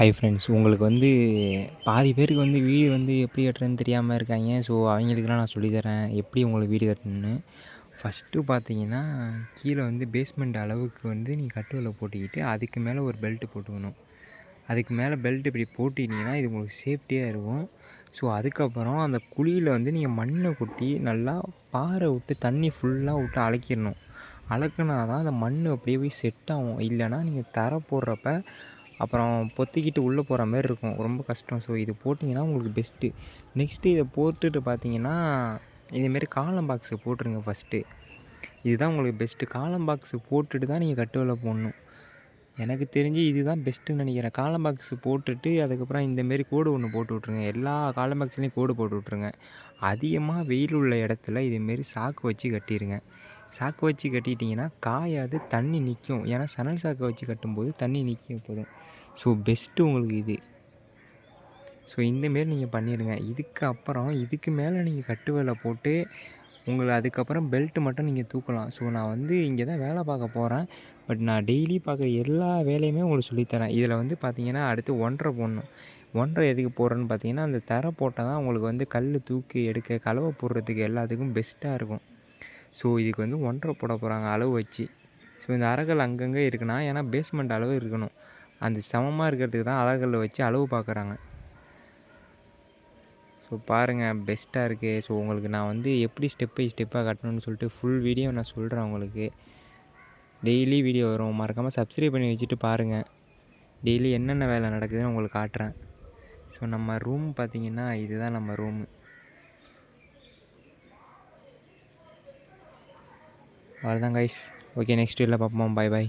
Hi friends உங்களுக்கு வந்து பாதி பேருக்கு வந்து வீடு வந்து எப்படி கட்டுறதுன்னு தெரியாமல் இருக்காங்க. ஸோ அவங்களுக்குலாம் நான் சொல்லித்தரேன் எப்படி உங்களுக்கு வீடு கட்டணும்னு. ஃபஸ்ட்டு பார்த்தீங்கன்னா கீழே வந்து பேஸ்மெண்ட் அளவுக்கு வந்து நீங்கள் கட்டுவில் போட்டுக்கிட்டு அதுக்கு மேலே ஒரு பெல்ட்டு போட்டுக்கணும். அதுக்கு மேலே பெல்ட் இப்படி போட்டுக்கிட்டிங்கன்னா இது உங்களுக்கு சேஃப்டியாக இருக்கும். ஸோ அதுக்கப்புறம் அந்த குழியில் வந்து நீங்கள் மண்ணை கொட்டி நல்லா பாறை விட்டு தண்ணி ஃபுல்லாக விட்டு அலக்கிடணும். அலக்குனா தான் அந்த மண் அப்படியே போய் செட் ஆகும். இல்லைன்னா நீங்கள் தரை போடுறப்ப அப்புறம் பொத்திக்கிட்டு உள்ளே போகிற மாதிரி இருக்கும். ரொம்ப கஷ்டம். ஸோ இது போட்டிங்கன்னா உங்களுக்கு பெஸ்ட்டு நெக்ஸ்ட்டு இதை போட்டுட்டு பார்த்தீங்கன்னா இதேமாரி காலம் பாக்ஸு போட்டுருங்க ஃபஸ்ட்டு இதுதான் உங்களுக்கு பெஸ்ட்டு காலம் பாக்ஸு போட்டுட்டு தான் நீங்கள் கட்டுவில் போடணும். எனக்கு தெரிஞ்சு இதுதான் பெஸ்ட்டுன்னு நினைக்கிறேன். காலம் பாக்ஸு போட்டுட்டு அதுக்கப்புறம் இந்தமாரி கோடு ஒன்று போட்டு விட்ருங்க எல்லா காலம் பாக்ஸ்லேயும் கோடு போட்டு விட்ருங்க அதிகமாக வெயில் உள்ள இடத்துல இதுமாரி சாக்கு வச்சு கட்டிடுங்க சாக்கு வச்சு கட்டிட்டிங்கன்னா காயாது தண்ணி நிற்கும் ஏன்னா சணல் சாக்கை வச்சு கட்டும்போது தண்ணி நிற்கும் போதும் ஸோ பெஸ்ட்டு உங்களுக்கு இது. ஸோ இந்தமாரி நீங்கள் பண்ணிடுங்க இதுக்கு அப்புறம் இதுக்கு மேலே நீங்கள் கட்டு வேலை போட்டு உங்களை அதுக்கப்புறம் பெல்ட்டு மட்டும் நீங்கள் தூக்கலாம். ஸோ நான் வந்து இங்கே தான் வேலை பார்க்க போகிறேன் பட் நான் டெய்லி பார்க்குற எல்லா வேலையுமே உங்களுக்கு சொல்லித்தரேன். இதில் வந்து பார்த்தீங்கன்னா அடுத்து ஒன்றரை போடணும். ஒன்றரை எதுக்கு போடுறேன்னு பார்த்தீங்கன்னா அந்த தரை போட்டால் தான் உங்களுக்கு வந்து கல் தூக்கி எடுக்க கலவை போடுறதுக்கு எல்லாத்துக்கும் பெஸ்ட்டாக இருக்கும். ஸோ இதுக்கு வந்து ஒன்றரை போட போகிறாங்க அளவு வச்சு. ஸோ இந்த அறகல் அங்கங்கே இருக்குன்னா ஏன்னா பேஸ்மெண்ட் அளவு இருக்கணும். அந்த சமமாக இருக்கிறதுக்கு தான் அலகல்ல வச்சு அளவு பார்க்குறாங்க. ஸோ பாருங்கள் பெஸ்ட்டாக இருக்குது ஸோ உங்களுக்கு நான் வந்து எப்படி ஸ்டெப் பை ஸ்டெப்பாக கட்டணும்னு சொல்லிட்டு ஃபுல் வீடியோ நான் சொல்கிறேன் உங்களுக்கு. டெய்லி வீடியோ வரும். மறக்காமல் சப்ஸ்கிரைப் பண்ணி வச்சுட்டு பாருங்கள் டெய்லி என்னென்ன வேலை நடக்குதுன்னு உங்களுக்கு காட்டுறேன். ஸோ நம்ம ரூம் பார்த்திங்கன்னா இதுதான் நம்ம ரூமு அவ்வளோதான் கைஸ் ஓகே நெக்ஸ்ட் வீடியோவில் பார்ப்போம் பாய் பாய்